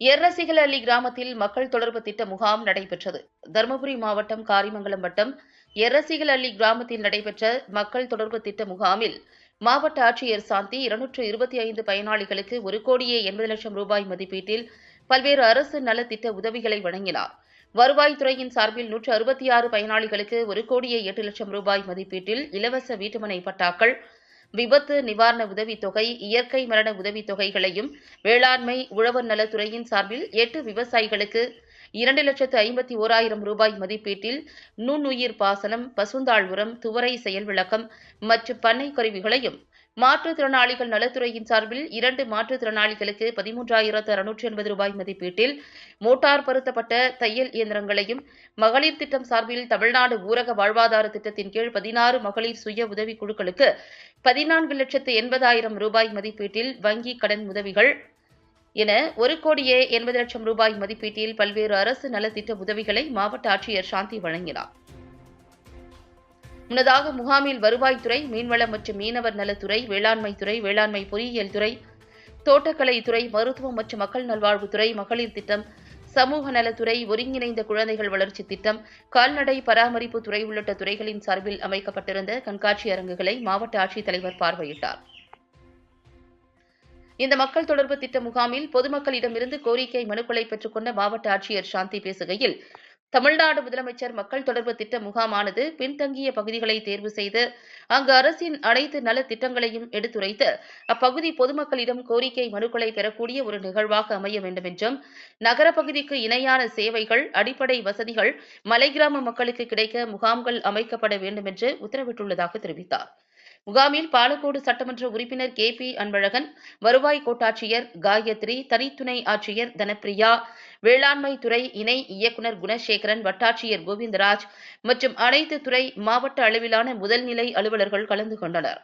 எர்ரசிகல் அள்ளி கிராமத்தில் மக்கள் தொடர்பு திட்ட முகாம் நடைபெற்றது. தருமபுரி மாவட்டம் காரிமங்கலம் வட்டம் எர்ரசிகல் அள்ளி கிராமத்தில் நடைபெற்ற மக்கள் தொடர்பு திட்ட முகாமில் மாவட்ட ஆட்சியர் சாந்தி இருநூற்று இருபத்தி ஐந்து பயனாளிகளுக்கு ஒரு கோடியே எண்பது லட்சம் ரூபாய் மதிப்பீட்டில் பல்வேறு அரசு நலத்திட்ட உதவிகளை வழங்கினார். வருவாய்த்துறையின் சார்பில் நூற்று அறுபத்தி ஆறு பயனாளிகளுக்கு ஒரு கோடியே எட்டு லட்சம் ரூபாய் மதிப்பீட்டில் இலவச வீட்டுமனை பட்டாக்கள் விபத்து நிவாரண உதவித்தொகை இயற்கை மரண உதவித்தொகைகளையும் வேளாண்மை உழவர் நலத்துறையின் சார்பில் எட்டு விவசாயிகளுக்கு இரண்டு லட்சத்து ஐம்பத்தி ஓராயிரம் ரூபாய் மதிப்பீட்டில் நுண்ணுயிர் பாசனம் பசுந்தாள் உரம் துவரை செயல் விளக்கம் மற்றும் பண்ணை கருவிகளையும் மாற்றுத்திறனாளிகள் நலத்துறையின் சார்பில் இரண்டு மாற்றுத்திறனாளிகளுக்கு பதிமூன்றாயிரத்து அறுநூற்றி எண்பது ரூபாய் மதிப்பீட்டில் மோட்டார் பொருத்தப்பட்ட தையல் இயந்திரங்களையும் மகளிர் திட்டம் சார்பில் தமிழ்நாடு ஊரக வாழ்வாதார திட்டத்தின் கீழ் பதினாறு மகளிர் சுய உதவிக் குழுக்களுக்கு பதினான்கு லட்சத்து எண்பதாயிரம் ரூபாய் மதிப்பீட்டில் வங்கி கடன் உதவிகள் என ஒரு கோடியே எண்பது லட்சம் ரூபாய் மதிப்பீட்டில் பல்வேறு அரசு நலத்திட்ட உதவிகளை மாவட்ட ஆட்சியர் சாந்தி வழங்கினார். முன்னதாக முகாமில் வருவாய்த்துறை மீன்வளம் மற்றும் மீனவர் நலத்துறை வேளாண்மைத்துறை வேளாண்மை பொறியியல் துறை தோட்டக்கலைத்துறை மருத்துவம் மற்றும் மக்கள் நல்வாழ்வுத்துறை மகளிர் திட்டம் சமூக நலத்துறை ஒருங்கிணைந்த குழந்தைகள் வளர்ச்சி திட்டம் கால்நடை பராமரிப்பு துறை உள்ளிட்ட துறைகளின் சார்பில் அமைக்கப்பட்டிருந்த கண்காட்சி அரங்குகளை மாவட்ட ஆட்சித்தலைவர் பார்வையிட்டார். இந்த மக்கள் தொடர்பு திட்ட முகாமில் பொதுமக்களிடமிருந்து கோரிக்கை மனுக்களை பெற்றுக்கொண்ட மாவட்ட ஆட்சியர் சாந்தி பேசுகையில் தமிழ்நாடு முதலமைச்சர் மக்கள் தொடர்பு திட்ட முகாமானது பின்தங்கிய பகுதிகளை தேர்வு செய்து அங்கு அரசின் அனைத்து நல திட்டங்களையும் எடுத்துரைத்து அப்பகுதி பொதுமக்களிடம் கோரிக்கை மனுக்களை பெறக்கூடிய ஒரு நிகழ்வாக அமைய வேண்டும் என்றும் நகர பகுதிக்கு இணையான சேவைகள் அடிப்படை வசதிகள் மலை கிராம மக்களுக்கு கிடைக்க முகாம்கள் அமைக்கப்பட வேண்டும் என்று உத்தரவிட்டுள்ளதாக தெரிவித்தார். முகாமில் பாலக்கோடு சட்டமன்ற உறுப்பினர் கே பி அன்பழகன் வருவாய் கோட்டாட்சியர் காயத்ரி தனித்துணை ஆட்சியர் தனப்பிரியா வேளாண்மை துறை இணை இயக்குநர் குணசேகரன் வட்டாட்சியர் கோவிந்தராஜ் மற்றும் அனைத்து துறை மாவட்ட அளவிலான முதல்நிலை அலுவலர்கள் கலந்து கொண்டனர்.